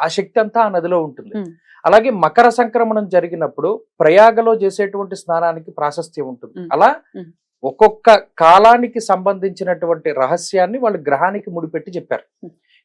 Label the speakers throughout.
Speaker 1: ఆ శక్తి అంతా ఆ నదిలో ఉంటుంది. అలాగే మకర సంక్రమణం జరిగినప్పుడు ప్రయాగలో చేసేటువంటి స్నానానికి ప్రాశస్త్యం ఉంటుంది. అలా. ఒక్కొక్క కాలానికి సంబంధించినటువంటి రహస్యాన్ని వాళ్ళు గ్రహానికి ముడిపెట్టి చెప్పారు.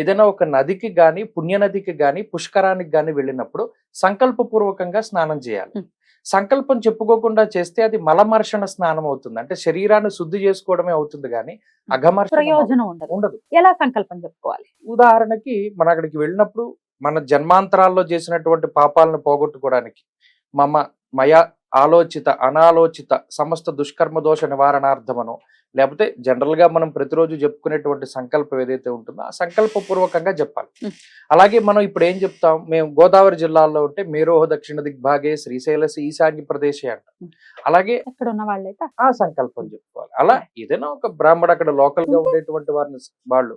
Speaker 1: ఏదైనా ఒక నదికి గాని పుణ్యనదికి గాని పుష్కరానికి గాని వెళ్ళినప్పుడు సంకల్పపూర్వకంగా స్నానం చేయాలి. సంకల్పం చెప్పుకోకుండా చేస్తే అది మలమర్షణ స్నానం అవుతుంది. అంటే శరీరాన్ని శుద్ధి చేసుకోవడమే అవుతుంది కానీ అఘమర్షణ
Speaker 2: ఉండదు. ఎలా సంకల్పం చెప్పుకోవాలి?
Speaker 1: ఉదాహరణకి మన అక్కడికి వెళ్ళినప్పుడు మన జన్మాంతరాల్లో చేసినటువంటి పాపాలను పోగొట్టుకోవడానికి మమ మయ ఆలోచిత అనాలోచిత సమస్త దుష్కర్మ దోష నివారణార్థమనో లేకపోతే జనరల్గా మనం ప్రతిరోజు చెప్పుకునేటువంటి సంకల్పం ఏదైతే ఉంటుందో ఆ సంకల్ప పూర్వకంగా చెప్పాలి. అలాగే మనం ఇప్పుడు ఏం చెప్తాం? మేము గోదావరి జిల్లాలో ఉంటే మేరోహ దక్షిణ దిగ్భాగే శ్రీశైలసి ఈశాన్య ప్రదేశే అంట. అలాగే
Speaker 2: ఎక్కడ ఉన్న వాళ్ళైతే
Speaker 1: ఆ సంకల్పం చెప్పుకోవాలి. అలా ఏదైనా ఒక బ్రాహ్మడు అక్కడ లోకల్గా ఉండేటువంటి వారిని వాళ్ళు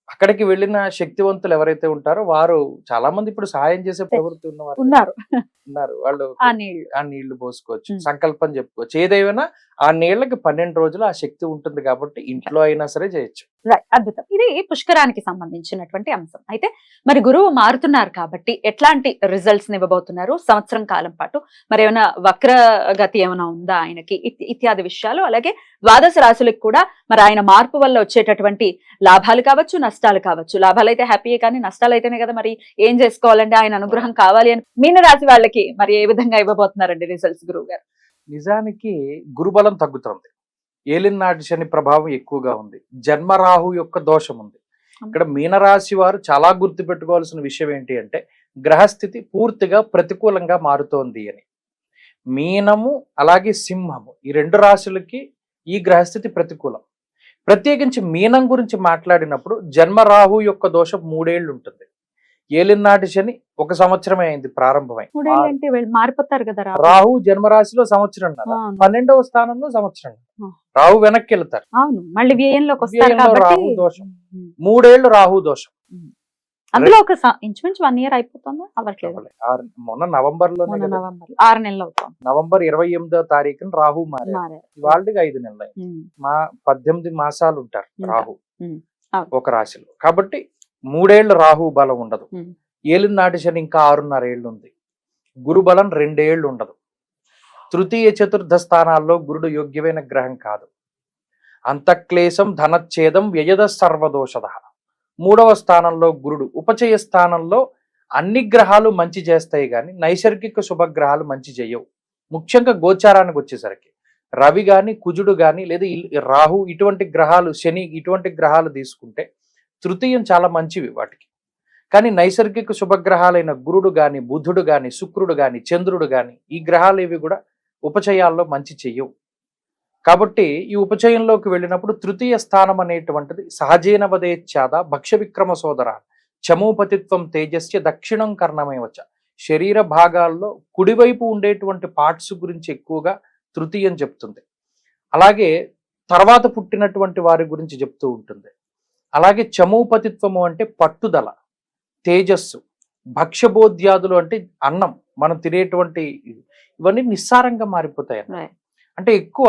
Speaker 1: అక్కడికి వెళ్ళిన శక్తివంతులు ఎవరైతే ఉంటారో వారు చాలా మంది ఇప్పుడు సహాయం చేసే ప్రవృత్తి ఉన్నవారు
Speaker 2: ఉన్నారు.
Speaker 1: ఉన్నారు. వాళ్ళు
Speaker 2: ఆ
Speaker 1: నీళ్ళు పోసుకోవచ్చు. సంకల్పం చెప్పుకోవచ్చు. ఏదైనా ఆ నీళ్ళకి పన్నెండు రోజులు ఆ శక్తి ఉంటుంది కాబట్టి ఇంట్లో అయినా సరే చేయొచ్చు.
Speaker 2: అద్భుతం. ఇది పుష్కరానికి సంబంధించినటువంటి అంశం. అయితే మరి గురువు మారుతున్నారు కాబట్టి ఎట్లాంటి రిజల్ట్స్ ఇవ్వబోతున్నారు? సంవత్సరం కాలం పాటు మరి ఏమైనా వక్ర గతి ఏమైనా ఉందా ఆయనకి? ఇత్- ఇత్యాది విషయాలు. అలాగే ద్వాదశ రాశులకు కూడా మరి ఆయన మార్పు వల్ల వచ్చేటటువంటి లాభాలు కావచ్చు నష్టాలు కావచ్చు. లాభాలు అయితే హ్యాపీయే కానీ నష్టాలు అయితేనే కదా మరి ఏం చేసుకోవాలంటే ఆయన అనుగ్రహం కావాలి అని మీన రాశి వాళ్ళకి మరి ఏ విధంగా ఇవ్వబోతున్నారండి రిజల్ట్స్ గురువు గారు?
Speaker 1: నిజానికి గురుబలం తగ్గుతుంది. ఏలినాటి శని ప్రభావం ఎక్కువగా ఉంది. జన్మరాహు యొక్క దోషం ఉంది. ఇక్కడ మీనరాశి వారు చాలా గుర్తు పెట్టుకోవాల్సిన విషయం ఏంటి అంటే గ్రహస్థితి పూర్తిగా ప్రతికూలంగా మారుతోంది అని. మీనము అలాగే సింహము ఈ రెండు రాశులకి ఈ గ్రహస్థితి ప్రతికూలం. ప్రత్యేకించి మీనం గురించి మాట్లాడినప్పుడు జన్మ రాహు యొక్క దోషం మూడేళ్ళు ఉంటుంది ఏలినాటి శని ఒక సంవత్సరమే అయింది ప్రారంభమై.
Speaker 3: మారిపోతారు కదా రాహు.
Speaker 1: జన్మరాశిలో సంవత్సరం. పన్నెండవ స్థానంలో సంవత్సరం. రాహు వెనక్కి వెళ్తారు. రాహు దోషం. మూడేళ్ళు రాహు దోషం.
Speaker 3: అందులో ఒక ఇంచుమించు వన్ ఇయర్ అయిపోతుందా అవ్వట్లేదు.
Speaker 1: మొన్న నవంబర్ కదా,
Speaker 3: నవంబర్ ఆరు నెలలు అవుతాం
Speaker 1: నవంబర్ ఇరవై ఎనిమిదో తారీఖున రాహు మారారు వాళ్ళకి ఐదు నెలలు. మా పద్దెనిమిది మాసాలు ఉంటారు. రాహు. ఒక రాశిలో. కాబట్టి మూడేళ్ళు రాహు బలం ఉండదు. ఏలిన నాటి శని ఇంకా ఆరున్నర ఏళ్ళు ఉంది. గురు బలం రెండేళ్ళు ఉండదు. తృతీయ చతుర్థ స్థానాల్లో గురుడు యోగ్యమైన గ్రహం కాదు. అంతఃక్లేశం ధనచ్ఛేదం వ్యయద సర్వదోషద మూడవ స్థానంలో గురుడు ఉపచయ స్థానంలో అన్ని గ్రహాలు మంచి చేస్తాయి కానీ నైసర్గిక శుభగ్రహాలు మంచి చేయవు. ముఖ్యంగా గోచారానికి వచ్చేసరికి రవి కానీ కుజుడు కానీ లేదా రాహు ఇటువంటి గ్రహాలు శని ఇటువంటి గ్రహాలు తీసుకుంటే తృతీయం చాలా మంచివి వాటికి. కానీ నైసర్గిక శుభగ్రహాలైన గురుడు కానీ బుధుడు కానీ శుక్రుడు కానీ చంద్రుడు కానీ ఈ గ్రహాలు ఇవి కూడా ఉపచయాల్లో మంచి చెయ్యవు. కాబట్టి ఈ ఉపచయంలోకి వెళ్ళినప్పుడు తృతీయ స్థానం అనేటువంటిది సహజేన వదేచ్ఛాద భక్ష్య విక్రమ సోదర చమూపతిత్వం తేజస్య దక్షిణం కర్ణమేవచ శరీర భాగాల్లో కుడివైపు ఉండేటువంటి పార్ట్స్ గురించి ఎక్కువగా తృతీయం చెప్తుంది అలాగే తర్వాత పుట్టినటువంటి వారి గురించి చెప్తూ ఉంటుంది అలాగే చమూపతిత్వము అంటే పట్టుదల తేజస్సు భక్ష్యబోధ్యాదులు అంటే అన్నం మనం తినేటువంటి. ఇవన్నీ నిస్సారంగా మారిపోతాయి. అంటే ఎక్కువ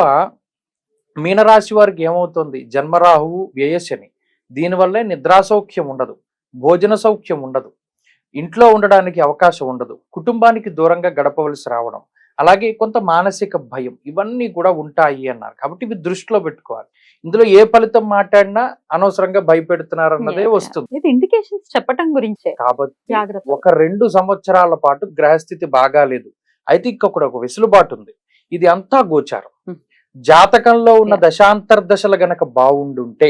Speaker 1: మీనరాశి వారికి ఏమవుతుంది? జన్మరాహువు వ్యయశని దీనివల్లే నిద్రాసౌఖ్యం ఉండదు భోజన సౌఖ్యం ఉండదు ఇంట్లో ఉండడానికి అవకాశం ఉండదు కుటుంబానికి దూరంగా గడపవలసి రావడం అలాగే కొంత మానసిక భయం ఇవన్నీ కూడా ఉంటాయి అన్నారు. కాబట్టి ఇవి దృష్టిలో పెట్టుకోవాలి. ఇందులో ఏ ఫలితం మాట్లాడినా అనవసరంగా భయపెడుతున్నారు అన్నదే. వస్తుంది.
Speaker 3: ఇది ఇండికేషన్స్ చెప్పటం గురించే.
Speaker 1: కాబట్టి ఒక రెండు సంవత్సరాల పాటు గ్రహస్థితి బాగాలేదు. అయితే ఇక్కడ ఒక వెసులుబాటు ఉంది. ఇది అంతా గోచారం. జాతకంలో ఉన్న. దశాంతర్దశలు గనక బాగుండుంటే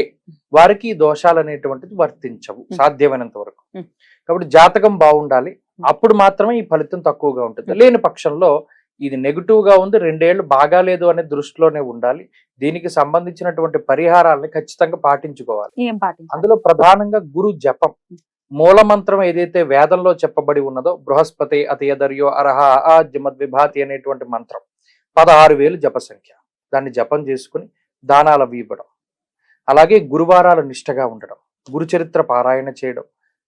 Speaker 1: వారికి ఈ దోషాలు అనేటువంటిది వర్తించవు
Speaker 3: Hmm.
Speaker 1: సాధ్యమైనంత వరకు.
Speaker 3: Hmm.
Speaker 1: కాబట్టి జాతకం బాగుండాలి అప్పుడు మాత్రమే ఈ ఫలితం తక్కువగా ఉంటుంది. లేని పక్షంలో ఇది నెగిటివ్గా ఉంది రెండేళ్ళు బాగాలేదు అనే దృష్టిలోనే ఉండాలి. దీనికి సంబంధించినటువంటి పరిహారాలని ఖచ్చితంగా పాటించుకోవాలి. అందులో ప్రధానంగా గురు జపం. మూల మంత్రం ఏదైతే వేదంలో చెప్పబడి ఉన్నదో బృహస్పతి అతయదర్యో అర్హ ఆ జమద్విభాతి అనేటువంటి మంత్రం పదహారు వేలు జప సంఖ్య దాన్ని జపం చేసుకుని దానాలు అవి ఇవ్వడం అలాగే గురువారాలు నిష్టగా ఉండడం. గురు చరిత్ర పారాయణ చేయడం.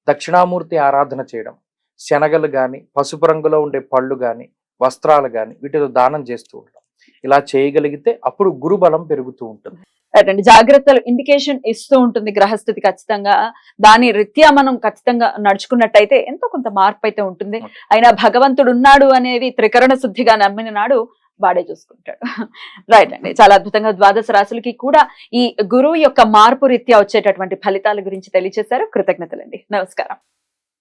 Speaker 1: దక్షిణామూర్తి ఆరాధన చేయడం. శనగలు గాని పసుపు రంగులో ఉండే పళ్ళు గాని వస్త్రాలు గాని వీటితో దానం చేస్తూ ఉండడం. ఇలా చేయగలిగితే అప్పుడు గురు బలం పెరుగుతూ ఉంటుంది.
Speaker 2: అండి జాగ్రత్తలు ఇండికేషన్ ఇస్తూ ఉంటుంది గ్రహస్థితి ఖచ్చితంగా. దాని రీత్యా మనం ఖచ్చితంగా నడుచుకున్నట్టయితే ఎంతో కొంత మార్పు అయితే ఉంటుంది. అయినా భగవంతుడు ఉన్నాడు అనేది త్రికరణ శుద్ధిగా నమ్మిన నాడు వాడే చూసుకుంటాడు. రైట్ అండి. చాలా అద్భుతంగా ద్వాదశ రాశులకి కూడా ఈ గురువు యొక్క మార్పు రీత్యా వచ్చేటటువంటి ఫలితాల గురించి తెలియజేశారు కృతజ్ఞతలండి. నమస్కారం.